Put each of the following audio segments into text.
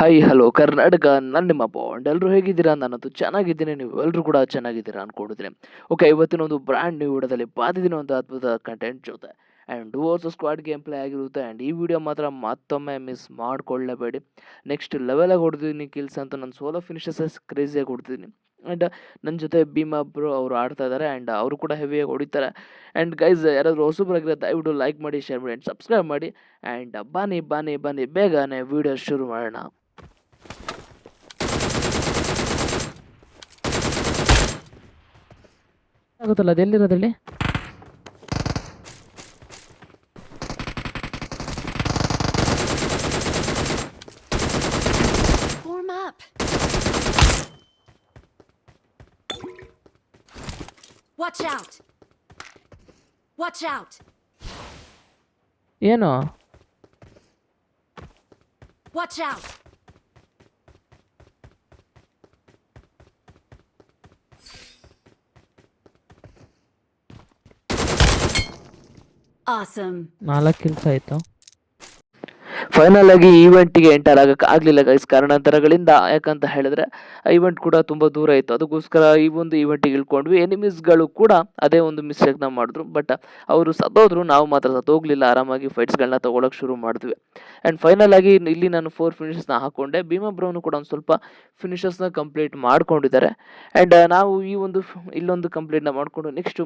Hi hello Karnataka ನಾನು ನಿಮ್ಮ bond ಎಲ್ಲರೂ ಹೇಗಿದ್ದೀರಾ? ನಾನಂತೂ ಚೆನ್ನಾಗಿದ್ದೀನಿ. ನೀವು ಎಲ್ಲರೂ ಕೂಡ ಚೆನ್ನಾಗಿದ್ದೀರಾ ಅಂದ್ಕೊಂಡಿದ್ದೀನಿ ಓಕೆ ಇವತ್ತಿನ ಒಂದು ಬ್ರ್ಯಾಂಡ್ ನ್ಯೂ ವಿಡಿಯೋದಲ್ಲಿ ಬಾದಿದಿನ ಒಂದು ಅದ್ಭುತ ಕಂಟೆಂಟ್ ಜೊತೆ. And versus squad game play ಆಗಿರುತ್ತೆ. ಆ್ಯಂಡ್ ಈ ವಿಡಿಯೋ ಮಾತ್ರ ಮತ್ತೊಮ್ಮೆ ಮಿಸ್ ಮಾಡಿಕೊಳ್ಳಬೇಡಿ. ನೆಕ್ಸ್ಟ್ ಲೆವೆಲಾಗಿ ಹೊಡೆದಿದ್ದೀನಿ ಕಿಲ್ಸ್ ಅಂತ. ನಾನು ಸೋಲೋ ಫಿನಿಷಸ್ ಕ್ರೇಜಿಯಾಗಿ ಹೊಡ್ತಿದ್ದೀನಿ ಆ್ಯಂಡ್ ನನ್ನ ಜೊತೆ ಭೀಮಾ ಬ್ರೋ ಅವರು ಆಡ್ತಾ ಇದ್ದಾರೆ ಆ್ಯಂಡ್ ಅವರು ಕೂಡ ಹೆವಿಯಾಗಿ ಹೊಡಿತಾರೆ. ಆ್ಯಂಡ್ ಗೈಸ್ ಯಾರಾದರೂ ಹೊಸಬ್ರಾಗಿರೋ ದಯವಿಟ್ಟು ಲೈಕ್ ಮಾಡಿ ಶೇರ್ ಮಾಡಿ ಆ್ಯಂಡ್ ಸಬ್ಸ್ಕ್ರೈಬ್ ಮಾಡಿ. ಆ್ಯಂಡ್ ಬನ್ನಿ ಬನ್ನಿ ಬನ್ನಿ. ಬೇಗನೆ ವಿಡಿಯೋ ಶುರು ಮಾಡೋಣ. ಆಗುತ್ತಲ್ಲ ಅದು ಎಲ್ಲಿರೋದ್ರಲ್ಲಿ Form up. Watch out. Watch out. ಏನು Watch out. Awesome. ನಾಲ್ಕು ಕಿಲ್ಸ್ ಆಯಿತು. ಫೈನಲ್ ಆಗಿ ಈವೆಂಟ್ಗೆ ಎಂಟರ್ ಆಗಕ್ಕೆ ಆಗಲಿಲ್ಲ ಗೈಸ್ ಕಾರಣಾಂತರಗಳಿಂದ ಯಾಕಂತ ಹೇಳಿದ್ರೆ ಈವೆಂಟ್ ಕೂಡ ತುಂಬ ದೂರ ಇತ್ತು. ಅದಕ್ಕೋಸ್ಕರ ಈ ಒಂದು ಈವೆಂಟಿಗೆ ಇಳ್ಕೊಂಡ್ವಿ. ಎನಿಮೀಸ್ಗಳು ಕೂಡ ಅದೇ ಒಂದು ಮಿಸ್ಟೇಕ್ನ ಮಾಡಿದ್ರು. ಬಟ್ ಅವರು ಸತ್ತೋದ್ರು. ನಾವು ಮಾತ್ರ ಸತ್ತೋಗ್ಲಿಲ್ಲ. ಆರಾಮಾಗಿ ಫೈಟ್ಸ್ಗಳನ್ನ ತೊಗೊಳಕ್ಕೆ ಶುರು ಮಾಡಿದ್ವಿ. ಆ್ಯಂಡ್ ಫೈನಲ್ ಆಗಿ ಇಲ್ಲಿ ನಾನು ಫೋರ್ ಫಿನಿಷಸ್ನ ಹಾಕೊಂಡೆ. ಭೀಮಾ ಬ್ರೌನು ಕೂಡ ಒಂದು ಸ್ವಲ್ಪ ಫಿನಿಷಸ್ನ ಕಂಪ್ಲೀಟ್ ಮಾಡ್ಕೊಂಡಿದ್ದಾರೆ. ಆ್ಯಂಡ್ ನಾವು ಈ ಒಂದು ಇಲ್ಲೊಂದು ಕಂಪ್ಲೀಟ್ನ ಮಾಡಿಕೊಂಡು ನೆಕ್ಸ್ಟು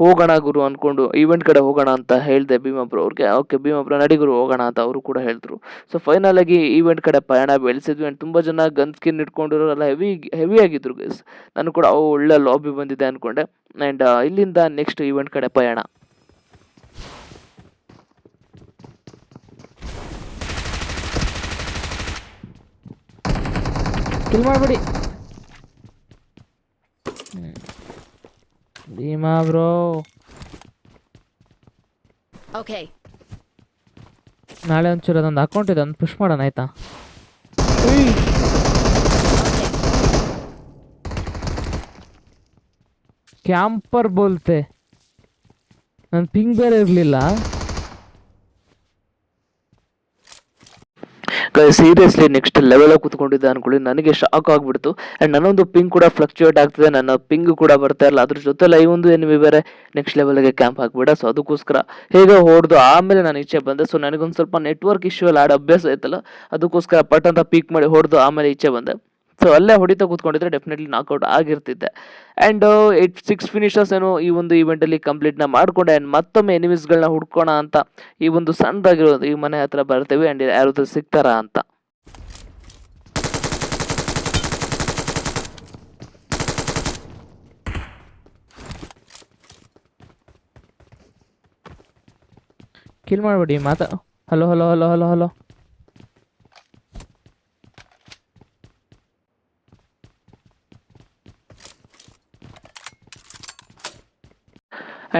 ಹೋಗೋಣ ಗುರು ಅಂದ್ಕೊಂಡು ಈವೆಂಟ್ ಕಡೆ ಹೋಗೋಣ ಅಂತ ಹೇಳಿದೆ ಭೀಮಾಬ್ರು ಅವ್ರಿಗೆ. ಓಕೆ ಭೀಮಾಬ್ರು ನಡಿಗುರು ಹೋಗೋಣ ಅಂತ ಅವರು ಕೂಡ ಹೇಳಿದ್ರು. ಸೊ ಫೈನಲ್ ಆಗಿ ಈವೆಂಟ್ ಕಡೆ ಪಯಣ ಬೆಳೆಸಿದ್ವಿ. ಆ್ಯಂಡ್ ತುಂಬ ಜನ ಗನ್ ಸ್ಕಿನ್ ಇಟ್ಕೊಂಡಿರೋರೆಲ್ಲ ಹೆವಿ ಹೆವಿ ಆಗಿದ್ರು ಗೈಸ್ ನಾನು ಕೂಡ ಅವು ಒಳ್ಳೆ ಲಾಬಿ ಬಂದಿದೆ ಅಂದ್ಕೊಂಡೆ ಆ್ಯಂಡ್ ಇಲ್ಲಿಂದ ನೆಕ್ಸ್ಟ್ ಈವೆಂಟ್ ಕಡೆ ಪಯಣ. ಕಿಲ್ ಮಾಡಬೇಡಿ. Bheema bro Okay. ನಾಳೆ ಒಂಚೂರು ಅದೊಂದು ಅಕೌಂಟ್ ಇದೆ ಒಂದು ಪುಷ್ ಮಾಡೋಣ ಆಯ್ತಾ? ಕ್ಯಾಂಪರ್ ಬೋಲ್ತೆ. ನನ್ನ ಪಿಂಗ್ ಬೇರೆ ಇರಲಿಲ್ಲ. ಸೀರಿಯಸ್ಲಿ ನೆಕ್ಸ್ಟ್ ಲೆವೆಲ್ ಕೂತ್ಕೊಂಡಿದ್ದೆ ಅನ್ಕೊಳ್ಳಿ. ನನಗೆ ಶಾಕ್ ಆಗಿಬಿಡ್ತು. ಆ್ಯಂಡ್ ನನ್ನೊಂದು ಪಿಂಗ್ ಕೂಡ ಫ್ಲಕ್ಚುಯೇಟ್ ಆಗ್ತದೆ. ನನ್ನ ಪಿಂಗ್ ಕೂಡ ಬರ್ತಾ ಇಲ್ಲ ಅದ್ರ ಜೊತೆಲ್ಲ ಈ ಒಂದು ಎನಿಮಿ ಬೇರೆ ನೆಕ್ಸ್ಟ್ ಲೆವೆಲ್ಗೆ ಕ್ಯಾಂಪ್ ಹಾಕ್ಬಿಡ. ಸೊ ಅದಕ್ಕೋಸ್ಕರ ಹೇಗೆ ಹೊಡೆದು ಆಮೇಲೆ ನಾನು ಈಚೆ ಬಂದೆ. ಸೊ ನನಗೊಂದು ಸ್ವಲ್ಪ ನೆಟ್ವರ್ಕ್ ಇಶ್ಯೂ ಎಲ್ಲ ಆಡೋ ಅಭ್ಯಾಸ ಐತಲ್ಲ ಅದಕ್ಕೋಸ್ಕರ ಪಟ್ ಅಂತ ಪೀಕ್ ಮಾಡಿ ಹೊಡೆದು ಆಮೇಲೆ ಈಚೆ ಬಂದೆ. ಸೊ ಅಲ್ಲೇ ಹೊಡಿತಾ ಕೂತ್ಕೊಂಡಿದ್ರೆ ಡೆಫಿನೆಟ್ಲಿ ನಾಕ್ಔಟ್ ಆಗಿರ್ತಿದ್ದೆ ಆ್ಯಂಡ್ ಏಟ್ ಸಿಕ್ಸ್ ಫಿನಿಷರ್ಸ್ ಏನು ಈ ಒಂದು ಈವೆಂಟಲ್ಲಿ ಕಂಪ್ಲೀಟ್ನ ಮಾಡಿಕೊಂಡೆ. ಆ್ಯಂಡ್ ಮತ್ತೊಮ್ಮೆ ಎನಿಮೀಸ್ಗಳನ್ನ ಹುಡ್ಕೋಣ ಅಂತ ಈ ಒಂದು ಸಣ್ಣದಾಗಿರೋದು ಈ ಮನೆ ಹತ್ರ ಬರ್ತೇವೆ. ಆ್ಯಂಡ್ ಯಾರಾದ್ರೂ ಸಿಗ್ತಾರಾ ಅಂತ. ಕಿಲ್ ಮಾಡಬೇಡಿ ಮಾತಾ. Hello hello hello hello hello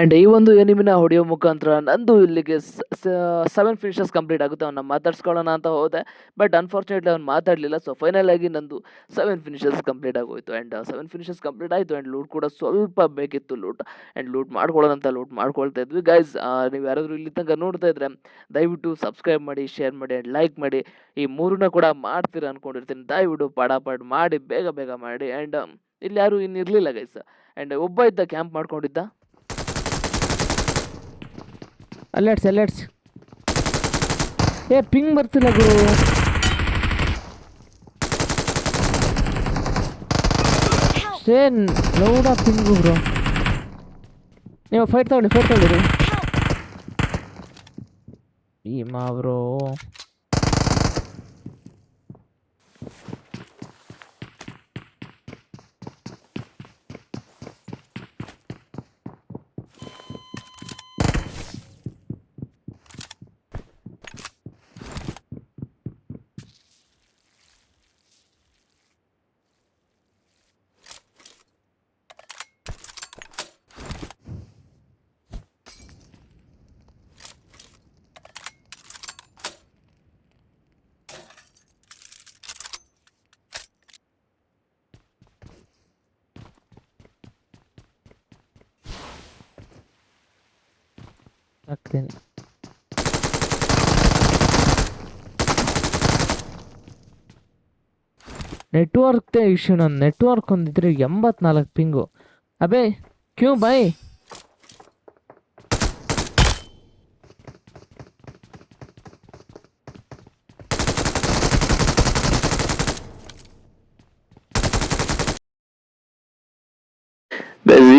and ಈ ಒಂದು ಎನಿಮಿನ ಹೊಡೆಯೋ ಮುಖಾಂತರ ನಂದು ಇಲ್ಲಿಗೆ ಸೆವೆನ್ ಫಿನಿಷಸ್ ಕಂಪ್ಲೀಟ್ ಆಗುತ್ತೆ. ಅವನ್ನ ಮಾತಾಡ್ಸ್ಕೊಳ್ಳೋಣ ಅಂತ ಹೋದೆ. ಬಟ್ ಅನ್ಫಾರ್ಚುನೇಟ್ಲಿ ಅವ್ನು ಮಾತಾಡಲಿಲ್ಲ. ಸೊ ಫೈನಲ್ ಆಗಿ ನಂದು ಸೆವೆನ್ ಫಿನಿಷಸ್ ಕಂಪ್ಲೀಟ್ ಆಗೋಯ್ತು. ಆ್ಯಂಡ್ ಸೆವೆನ್ ಫಿನಿಷಸ್ ಕಂಪ್ಲೀಟ್ ಆಯಿತು. ಆ್ಯಂಡ್ ಲೂಟ್ ಕೂಡ ಸ್ವಲ್ಪ ಬೇಕಿತ್ತು ಲೂಟ್ ಆ್ಯಂಡ್ ಲೂಟ್ ಮಾಡ್ಕೊಳ್ಳೋದಂತ ಲೂಟ್ ಮಾಡ್ಕೊಳ್ತಾ ಇದ್ವಿ. ಗೈಸ್ ನೀವು ಯಾರಾದರೂ ಇಲ್ಲಿ ತನಕ ನೋಡ್ತಾ ಇದ್ರೆ ದಯವಿಟ್ಟು ಸಬ್ಸ್ಕ್ರೈಬ್ ಮಾಡಿ ಶೇರ್ ಮಾಡಿ ಆ್ಯಂಡ್ ಲೈಕ್ ಮಾಡಿ. ಈ ಮೂರನ್ನ ಕೂಡ ಮಾಡ್ತೀರ ಅಂದ್ಕೊಂಡಿರ್ತೀನಿ ದಯವಿಟ್ಟು ಪಾಡಾಪಾಡ್ ಮಾಡಿ, ಬೇಗ ಬೇಗ ಮಾಡಿ. ಆ್ಯಂಡ್ ಇಲ್ಲಿ ಯಾರು ಇನ್ನು ಇರಲಿಲ್ಲ ಗೈಸ್ ಆ್ಯಂಡ್ ಒಬ್ಬ ಇದ್ದ ಕ್ಯಾಂಪ್ ಮಾಡ್ಕೊಂಡಿದ್ದ? ಅಲ್ಲಾಡ್ಸಿ ಅಲ್ಲಾಡ್ಸಿ ಏ ಪಿಂಗ್ ಬರ್ತಿಲ್ಲ ಗುರು. ಸೇನ್ ಲೌಡ ಪಿಂಗು ಗುರು. ನೀವು ಫೈಟ್ ತಗೊಳ್ಳಿ ಫೈಟ್ ತಗೊಳ್ಳಿ ಭೀಮಾ ಬ್ರೋ. ಇದ್ದೇನೆ ನೆಟ್ವರ್ಕ್ ಇಶ್ಯೂ ನಾನು. ನೆಟ್ವರ್ಕ್ ಹೊಂದಿದ್ರೆ ಎಂಬತ್ನಾಲ್ಕು ಪಿಂಗು. ಅಬೇ ಕ್ಯೂ ಬೈ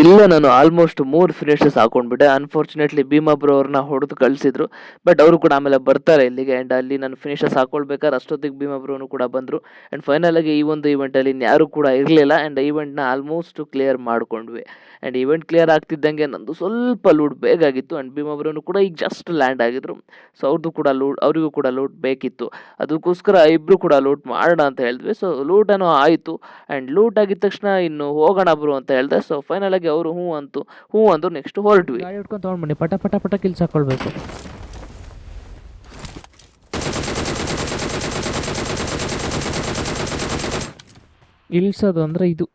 ಇಲ್ಲ, ನಾನು ಆಲ್ಮೋಸ್ಟ್ ಮೂರು ಫಿನಿಶಸ್ ಹಾಕೊಂಡ್ಬಿಟ್ಟೆ. ಅನ್ಫಾರ್ಚುನೇಟ್ಲಿ ಭೀಮಾ ಬ್ರೋ ಅವ್ರನ್ನ ಹೊಡೆದು ಕಳಿಸಿದ್ರು. ಬಟ್ ಅವರು ಕೂಡ ಆಮೇಲೆ ಬರ್ತಾರೆ ಇಲ್ಲಿಗೆ ಆ್ಯಂಡ್ ಅಲ್ಲಿ ನಾನು ಫಿನಿಶಸ್ ಹಾಕೊಳ್ಬೇಕಾದ್ರೆ ಅಷ್ಟೊತ್ತಿಗೆ ಭೀಮಾ ಬ್ರೋನು ಕೂಡ ಬಂದರು. ಆ್ಯಂಡ್ ಫೈನಲ್ ಆಗಿ ಈ ಒಂದು ಇವೆಂಟಲ್ಲಿ ಇನ್ಯಾರು ಕೂಡ ಇರಲಿಲ್ಲ. ಆ್ಯಂಡ್ ಈವೆಂಟ್ನ ಆಲ್ಮೋಸ್ಟ್ ಕ್ಲಿಯರ್ ಮಾಡ್ಕೊಂಡ್ವಿ. ಆ್ಯಂಡ್ ಈವೆಂಟ್ ಕ್ಲಿಯರ್ ಆಗ್ತಿದ್ದಂಗೆ ನಂದು ಸ್ವಲ್ಪ ಲೂಟ್ ಬೇಕಾಗಿತ್ತು ಆ್ಯಂಡ್ ಭೀಮಾ ಬ್ರೋನು ಕೂಡ ಈಗ ಜಸ್ಟ್ ಲ್ಯಾಂಡ್ ಆಗಿದ್ರು. ಸೊ ಅವ್ರದ್ದು ಕೂಡ ಲೂಟ್ ಅವರಿಗೂ ಕೂಡ ಲೂಟ್ ಬೇಕಿತ್ತು. ಅದಕ್ಕೋಸ್ಕರ ಇಬ್ಬರು ಕೂಡ ಲೂಟ್ ಮಾಡೋಣ ಅಂತ ಹೇಳಿದ್ವಿ. ಸೊ ಲೂಟನೂ ಆಯಿತು. ಆ್ಯಂಡ್ ಲೂಟ್ ಆಗಿದ ತಕ್ಷಣ ಇನ್ನು ಹೋಗೋಣ ಬ್ರೋ ಅಂತ ಹೇಳಿದೆ. ಸೊ ಫೈನಲ್ ಆಗಿ ಅವರು ಹ್ಞೂ ಅಂತು ಹ್ಞೂ ಅಂದ್ರು ನೆಕ್ಸ್ಟ್ ಹೊರಟ್ವಿ ಗಾಡಿ ಹಿಡ್ಕೊಂಡು ತೊಗೊಂಡ್ಬನ್ನಿ. ಪಟ ಪಟ ಪಟ ಕಿಲ್ಸ್ ಹಾಕೊಳ್ಬೇಕು. ಇಳಿಸೋದು ಅಂದ್ರೆ ಇದು.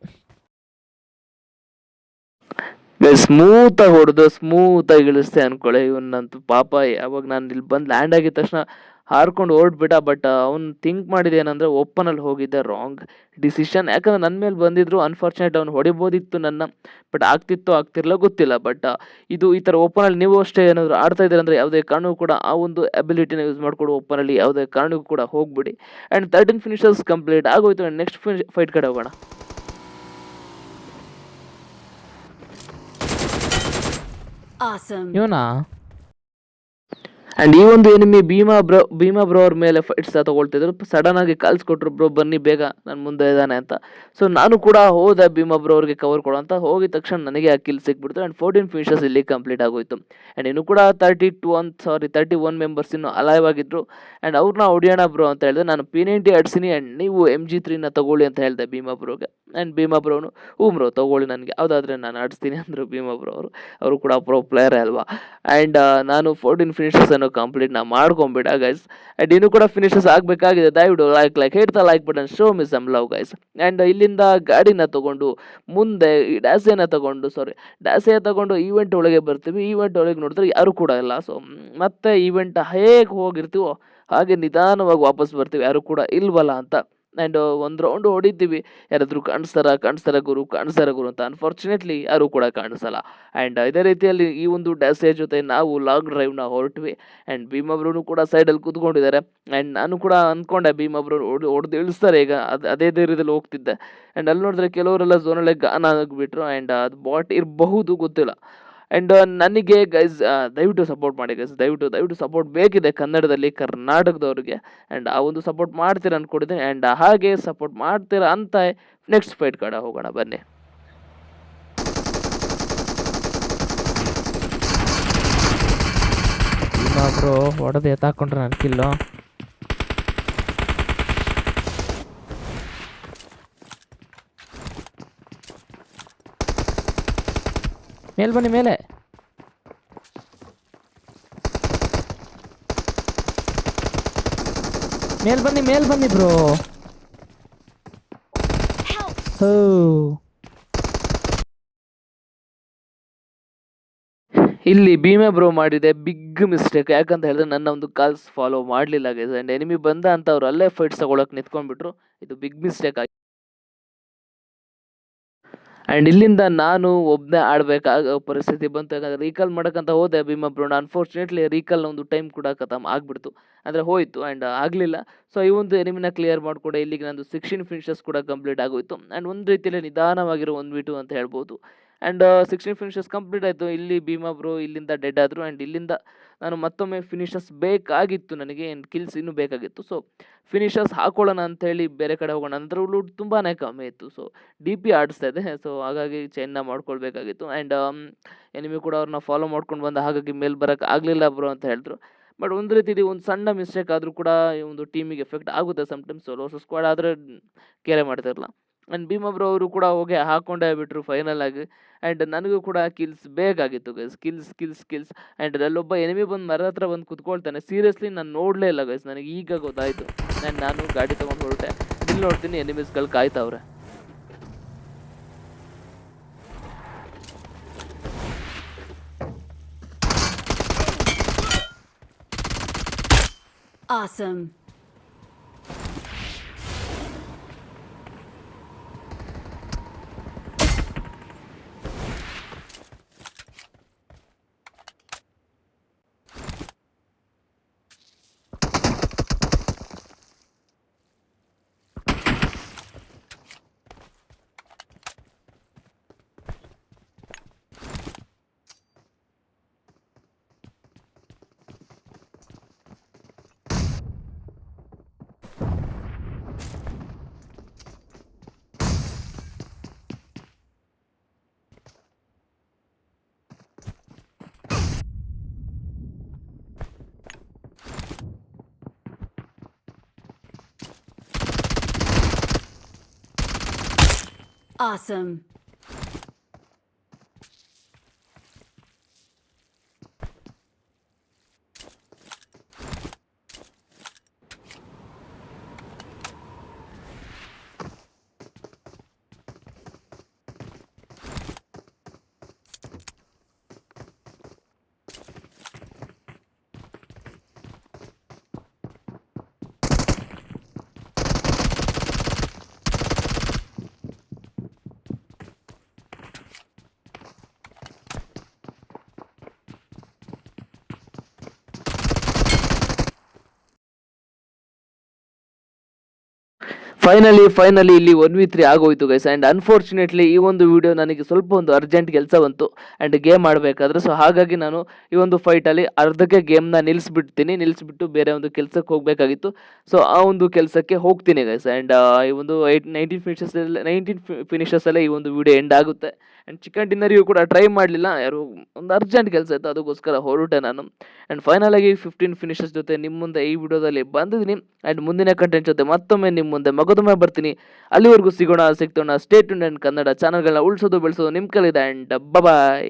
ಸ್ಮೂತಾಗಿ ಹೊಡೆದು ಸ್ಮೂತಾಗಿ ಇಳಿಸ್ತೆ ಅನ್ಕೊಳ್ಳಿ ಇವನ್ನಂತೂ ಪಾಪ ಯಾವಾಗ ನಾನು ಇಲ್ಲಿ ಬಂದು ಲ್ಯಾಂಡ್ ಆಗಿದ ತಕ್ಷಣ ಹಾರ್ಕೊಂಡು ಓಡ್ಬಿಟ್ಟ ಬಟ್ ಅವ್ನು ಥಿಂಕ್ ಮಾಡಿದೆ ಏನಂದರೆ ಓಪನಲ್ಲಿ ಹೋಗಿದ್ದೆ ರಾಂಗ್ ಡಿಸಿಷನ್ ಯಾಕಂದ್ರೆ ನನ್ನ ಮೇಲೆ ಬಂದಿದ್ರು ಅನ್ಫಾರ್ಚುನೇಟ್ ಅವ್ನು ಹೊಡಿಬೋದಿತ್ತು ನನ್ನ ಬಟ್ ಆಗ್ತಿತ್ತೋ ಆಗ್ತಿರಲ್ಲ ಗೊತ್ತಿಲ್ಲ. ಬಟ್ ಇದು ಈ ಥರ ಓಪನಲ್ಲಿ ನೀವು ಅಷ್ಟೇ ಏನಾದರೂ ಆಡ್ತಾ ಇದ್ದೀರ ಅಂದರೆ ಯಾವುದೇ ಕಾರಣಕ್ಕೂ ಕೂಡ ಆ ಒಂದು ಅಬಿಲಿಟಿನ ಯೂಸ್ ಮಾಡಿಕೊಡು ಓಪನಲ್ಲಿ ಯಾವುದೇ ಕಾರಣಕ್ಕೂ ಕೂಡ ಹೋಗ್ಬಿಡಿ. ಆ್ಯಂಡ್ ತರ್ಟೀನ್ ಫಿನಿಷರ್ಸ್ ಕಂಪ್ಲೀಟ್ ಆಗೋಯ್ತು. ಆ್ಯಂಡ್ ನೆಕ್ಸ್ಟ್ ಫೈಟ್ ಕಡೆ ಹೋಗೋಣ. Awesome. ಇವನಾ? ಆ್ಯಂಡ್ ಈ ಒಂದು enemy Bheema bro Bheema bro ಅವ್ರ ಮೇಲೆ ಫೈಟ್ಸ್ ತಗೊಳ್ತಿದ್ರು ಸಡನ್ ಆಗಿ ಕಳ್ಸಿಕೊಟ್ರು ಬ್ರೋ, ಬನ್ನಿ, ಬೇಗ ನನ್ನ ಮುಂದೆ ಇದ್ದಾನೆ ಅಂತ. ಸೊ ನಾನು ಕೂಡ ಹೋದೆ ಭೀಮಾ ಬ್ರೋ ಅವ್ರಿಗೆ ಕವರ್ ಕೊಡೋ ಅಂತ ಹೋಗಿದ ತಕ್ಷಣ ನನಗೆ ಆ ಕಿಲ್ ಸಿಕ್ಬಿಡ್ತು ಆ್ಯಂಡ್ ಫೋರ್ಟೀನ್ ಫಿನಿಷಸ್ ಇಲ್ಲಿ ಕಂಪ್ಲೀಟ್ ಆಗೋಯ್ತು. ಆ್ಯಂಡ್ ಇನ್ನು ಕೂಡ thirty two one sorry thirty one members ಇನ್ನು ಅಲೈವ್ ಆಗಿದ್ರು. ಆ್ಯಂಡ್ ಅವ್ರನ್ನ ಹೊಡಿಯೋಣ ಬ್ರೋ ಅಂತ ಹೇಳಿದೆ ನಾನು ಪಿ ನೈಂಟಿ ಆಡ್ಸಿನಿ ಆ್ಯಂಡ್ ನೀವು ಎಂ ಜಿ ತ್ರೀನ ತಗೊಳ್ಳಿ ಅಂತ ಹೇಳಿದೆ ಭೀಮಾ ಬ್ರೋಗೆ. ಆ್ಯಂಡ್ ಭೀಮಾ ಬ್ರೋನು, ಹ್ಞೂ ಬ್ರೋ, ತಗೊಳ್ಳಿ ನನಗೆ. ಯಾವುದಾದ್ರೆ ನಾನು ಆಡಿಸ್ತೀನಿ ಅಂದರು ಭೀಮಾ ಬ್ರೋ ಅವರು. ಅವರು ಕೂಡ ಪ್ರೋ ಪ್ಲೇಯರೇ ಅಲ್ವಾ. ಆ್ಯಂಡ್ ನಾನು ಫೋರ್ಟೀನ್ ಫಿನಿಷಸ್ ಅನ್ನು ಕಂಪ್ಲೀಟ್ ನಾ ಮಾಡ್ಕೊಂಬಿಡ ಗೈಸ್ ಆ್ಯಂಡ್ ಇನ್ನೂ ಕೂಡ ಫಿನಿಷಸ್ ಆಗಬೇಕಾಗಿದೆ. ದಯವಿಡು ಲೈಕ್ ಲೈಕ್ ಹೇಳ್ತಾ like button show me some love guys and ಇಲ್ಲಿಂದ ಗಾಡಿನ ತಗೊಂಡು, ಮುಂದೆ ಈ ಡ್ಯಾಸೆನ ತಗೊಂಡು ಸಾರಿ ಡ್ಯಾಸೆಯ ತಗೊಂಡು ಈವೆಂಟ್ ಒಳಗೆ ಬರ್ತೀವಿ. ಈವೆಂಟ್ ಒಳಗೆ ನೋಡಿದ್ರೆ ಯಾರು ಕೂಡ ಇಲ್ಲ. ಸೊ ಮತ್ತೆ ಈವೆಂಟ್ ಹೇಗೆ ಹೋಗಿರ್ತೀವೋ, ಹಾಗೆ ನಿಧಾನವಾಗಿ ವಾಪಸ್ ಬರ್ತೀವಿ. ಯಾರು ಕೂಡ ಇಲ್ವಲ್ಲ ಅಂತ. ಆ್ಯಂಡ್ ಒಂದು ರೌಂಡ್ ಹೊಡಿತೀವಿ. ಯಾರಾದರೂ ಕಾಣಿಸ್ತಾರ? ಕಾಣಿಸ್ತಾರ ಗುರು? ಕಾಣಿಸ್ತಾರ ಗುರು ಅಂತ. ಅನ್ಫಾರ್ಚುನೇಟ್ಲಿ ಯಾರೂ ಕೂಡ ಕಾಣಿಸಲ್ಲ. ಆ್ಯಂಡ್ ಇದೇ ರೀತಿಯಲ್ಲಿ ಈ ಒಂದು ಡ್ಯಾಸೇಜ್ ಜೊತೆ ನಾವು ಲಾಂಗ್ ಡ್ರೈವ್ನ ಹೊರಟ್ವಿ. ಆ್ಯಂಡ್ ಭೀಮಬ್ರು ಕೂಡ ಸೈಡಲ್ಲಿ ಕೂತ್ಕೊಂಡಿದ್ದಾರೆ. ಆ್ಯಂಡ್ ನಾನು ಕೂಡ ಅಂದ್ಕೊಂಡೆ ಭೀಮಬ್ರು ಹೊಡ್, ಹೊಡೆದು ಇಳಿಸ್ತಾರೆ ಈಗ. ಅದು, ಅದೇ ಧೈರ್ಯದಲ್ಲಿ ಹೋಗ್ತಿದ್ದೆ. ಆ್ಯಂಡ್ ಅಲ್ಲಿ ನೋಡಿದ್ರೆ ಕೆಲವರೆಲ್ಲ ಝೋನಲ್ಲೇ ಗಾನ ಆಗಿಬಿಟ್ರು ಆ್ಯಂಡ್ ಅದು ಬಾಟ್ ಇರಬಹುದು, ಗೊತ್ತಿಲ್ಲ. ಆ್ಯಂಡ್ ನನಗೆ ಗೈಸ್ ದಯವಿಟ್ಟು ಸಪೋರ್ಟ್ ಮಾಡಿ ಗೈಸ್ ದಯವಿಟ್ಟು ದಯವಿಟ್ಟು ಸಪೋರ್ಟ್ ಬೇಕಿದೆ ಕನ್ನಡದಲ್ಲಿ, ಕರ್ನಾಟಕದವ್ರಿಗೆ. ಆ್ಯಂಡ್ ಆ ಒಂದು ಸಪೋರ್ಟ್ ಮಾಡ್ತೀರ ಅಂದ್ಕೊಂಡಿದ್ದೀನಿ ಆ್ಯಂಡ್ ಹಾಗೆ ಸಪೋರ್ಟ್ ಮಾಡ್ತೀರ ಅಂತ ನೆಕ್ಸ್ಟ್ ಫೈಟ್ ಕಡೆ ಹೋಗೋಣ, ಬನ್ನಿ. ಹೊಡೆದು ಎತ್ತಾಕೊಂಡ್ರೆ ನನ್ನ ಕಿಲ್ಲು ಮೇಲ್ ಬನ್ನಿ, ಮೇಲೆ. ಮೇಲ್ ಬನ್ನಿ ಮೇಲ್ ಬನ್ನಿ ಬ್ರೋ! ಹೋ. ಇಲ್ಲಿ ಭೀಮೆ ಬ್ರೋ ಮಾಡಿದೆ ಬಿಗ್ ಮಿಸ್ಟೇಕ್. ಯಾಕಂತ ಹೇಳಿದ್ರೆ ನನ್ನ ಒಂದು ಕಾಲ್ಸ್ ಫಾಲೋ ಮಾಡಲಿಲ್ಲ ಗೈಸ್ ಅಂಡ್ ಎನಿಮಿ ಬಂದ ಅಂತ ಅವ್ರು ಅಲ್ಲೇ ಫೈಟ್ಸ್ ತಗೊಳಕ್ಕೆ ನಿಂತ್ಕೊಂಡ್ಬಿಟ್ರು. ಇದು ಬಿಗ್ ಮಿಸ್ಟೇಕ್ ಆಗಿ ಆ್ಯಂಡ್ ಇಲ್ಲಿಂದ ನಾನು ಒಬ್ಬನೇ ಆಡಬೇಕಾಗ ಪರಿಸ್ಥಿತಿ ಬಂತು. ಯಾಕಂದರೆ ರೀಕಾಲ್ ಮಾಡೋಕ್ಕಂತ ಹೋದೆ ಭೀಮ ಬ್ರೋನ ಅನ್ಫಾರ್ಚುನೇಟ್ಲಿ ರೀಕಲ್ ಒಂದು ಟೈಮ್ ಕೂಡ ಖತಮ್ ಆಗಿಬಿಡ್ತು. ಅಂದರೆ ಹೋಯಿತು ಆ್ಯಂಡ್ ಆಗಲಿಲ್ಲ. ಸೊ ಈ ಒಂದು ಎನಿಮಿನ ಕ್ಲಿಯರ್ ಮಾಡಿಕೊಡೆ. ಇಲ್ಲಿಗೆ ನಂದು ಸಿಕ್ಸ್ಟೀನ್ ಫಿನಿಷಸ್ ಕೂಡ ಕಂಪ್ಲೀಟ್ ಆಗೋಯಿತು. ಆ್ಯಂಡ್ ಒಂದು ರೀತಿಯಲ್ಲಿ ನಿಧಾನವಾಗಿರೋ ಒಂದು ಬಿಟು ಅಂತ ಹೇಳ್ಬೋದು. ಆ್ಯಂಡ್ ಸಿಕ್ಸ್ಟೀನ್ ಫಿನಿಷಸ್ ಕಂಪ್ಲೀಟ್ ಆಯಿತು. ಇಲ್ಲಿ ಭೀಮಾ ಬ್ರೋ ಇಲ್ಲಿಂದ ಡೆಡ್ ಆದರು ಆ್ಯಂಡ್ ಇಲ್ಲಿಂದ ನಾನು ಮತ್ತೊಮ್ಮೆ ಫಿನಿಷಸ್ ಬೇಕಾಗಿತ್ತು ನನಗೆ ಆ್ಯಂಡ್ ಕಿಲ್ಸ್ ಇನ್ನೂ ಬೇಕಾಗಿತ್ತು. ಸೊ ಫಿನಿಷಸ್ ಹಾಕೊಳ್ಳೋಣ ಅಂಥೇಳಿ ಬೇರೆ ಕಡೆ ಹೋಗೋಣ. ಅಂದರೆ ತುಂಬಾ ಕಮ್ಮಿ ಇತ್ತು ಸೊ ಡಿ ಪಿ ಆಡಿಸ್ತಾ ಇದೆ. ಸೊ ಹಾಗಾಗಿ ಚೈನ್ನ ಮಾಡ್ಕೊಳ್ಬೇಕಾಗಿತ್ತು. ಆ್ಯಂಡ್ ಎನಿಮಿ ಕೂಡ ಅವ್ರನ್ನ ಫಾಲೋ ಮಾಡ್ಕೊಂಡು ಬಂದ ಹಾಗಾಗಿ ಮೇಲೆ ಬರೋಕ್ಕೆ ಆಗಲಿಲ್ಲ ಬ್ರೋ ಅಂತ ಹೇಳಿದ್ರು. ಬಟ್ ಒಂದು ರೀತಿಲಿ ಒಂದು ಸಣ್ಣ ಮಿಸ್ಟೇಕ್ ಆದರೂ ಕೂಡ ಈ ಒಂದು ಟೀಮಿಗೆ ಎಫೆಕ್ಟ್ ಆಗುತ್ತೆ ಸಮ್ಟೈಮ್ಸ್ ಸೋಲೋ ಸ್ಕ್ವಾಡ್ ಆದರೆ ಕೇರೆ ಮಾಡ್ತಿರಲ್ಲ ಆ್ಯಂಡ್ ಭೀಮಾ ಬ್ರೋ ಅವರು ಕೂಡ ಹೋಗಿ ಹಾಕೊಂಡೇ ಬಿಟ್ಟರು ಫೈನಲ್ ಆಗಿ. ಆ್ಯಂಡ್ ನನಗೂ ಕೂಡ ಕಿಲ್ಸ್ ಬೇಕಾಗಿತ್ತು guys kills kills skills and ಅಲ್ಲೊಬ್ಬ ಎನಿಮಿ ಬಂದು ಮರದ ಹತ್ರ ಬಂದು ಕುತ್ಕೊಳ್ತಾನೆ. ಸೀರಿಯಸ್ಲಿ ನಾನು ನೋಡಲೇ ಇಲ್ಲ ಗೈಸ್ ನನಗೆ ಈಗ ಗೊತ್ತಾಯಿತು. ಆ್ಯಂಡ್ ನಾನು ಗಾಡಿ ತೊಗೊಂಡು ಹೊರಟೆ. ಇಲ್ಲಿ ನೋಡ್ತೀನಿ ಎನಿಮೀಸ್ಗಳು ಕಾಯ್ತಾವ್ರೆ. Awesome. Awesome. ಫೈನಲಿ ಫೈನಲಿ ಇಲ್ಲಿ ಒನ್ ವಿ ತ್ರೀ ಆಗೋಯ್ತು ಗೈಸ್ ಆ್ಯಂಡ್ ಅನ್ಫಾರ್ಚುನೇಟ್ಲಿ ಈ ಒಂದು ವಿಡಿಯೋ ನನಗೆ ಸ್ವಲ್ಪ ಒಂದು ಅರ್ಜೆಂಟ್ ಕೆಲಸ ಬಂತು ಆ್ಯಂಡ್ ಗೇಮ್ ಆಡಬೇಕಾದ್ರೆ ಸೊ ಹಾಗಾಗಿ ನಾನು ಈ ಒಂದು ಫೈಟಲ್ಲಿ ಅರ್ಧಕ್ಕೆ ಗೇಮ್ನ ನಿಲ್ಲಿಸ್ಬಿಡ್ತೀನಿ ನಿಲ್ಲಿಸ್ಬಿಟ್ಟು ಬೇರೆ ಒಂದು ಕೆಲಸಕ್ಕೆ ಹೋಗಬೇಕಾಗಿತ್ತು. ಸೊ ಆ ಒಂದು ಕೆಲಸಕ್ಕೆ ಹೋಗ್ತೀನಿ ಗೈಸ್ ಆ್ಯಂಡ್ ಈ ಒಂದು ಏಯ್ಟ್ ನೈನ್ಟೀನ್ ಫಿನಿಷಸ್ ನೈನ್ಟೀನ್ ಫಿನಿಷಸಲ್ಲೇ ಈ ಒಂದು ವಿಡಿಯೋ ಎಂಡ್ ಆಗುತ್ತೆ. ಆ್ಯಂಡ್ ಚಿಕನ್ ಡಿನ್ನರಿಗೂ ಕೂಡ ಟ್ರೈ ಮಾಡಲಿಲ್ಲ ಯಾರು ಒಂದು ಅರ್ಜೆಂಟ್ ಕೆಲಸ ಇತ್ತು. ಅದಕ್ಕೋಸ್ಕರ ಹೊರಟೆ ನಾನು. ಆ್ಯಂಡ್ ಫೈನಲ್ ಆಗಿ ಫಿಫ್ಟೀನ್ ಫಿನಿಷಸ್ ಜೊತೆ ನಿಮ್ಮ ಮುಂದೆ ಈ ವಿಡಿಯೋದಲ್ಲಿ ಬಂದಿದ್ದೀನಿ. ಆ್ಯಂಡ್ ಮುಂದಿನ ಕಂಟೆಂಟ್ ಜೊತೆ ಮತ್ತೊಮ್ಮೆ ನಿಮ್ಮ ಮುಂದೆ ಮಗದೊಮ್ಮೆ ಬರ್ತೀನಿ. ಅಲ್ಲಿವರೆಗೂ ಸಿಗೋಣ, ಸಿಗ್ತೋಣ. ಸ್ಟೇಟ್ ಆ್ಯಂಡ್ ಕನ್ನಡ ಚಾನಲ್ಗಳನ್ನ ಉಳಿಸೋದು, ಬೆಳೆಸೋದು ನಿಮ್ಮ ಕಲಿದೆ. ಆ್ಯಂಡ್ ಬಾಯ್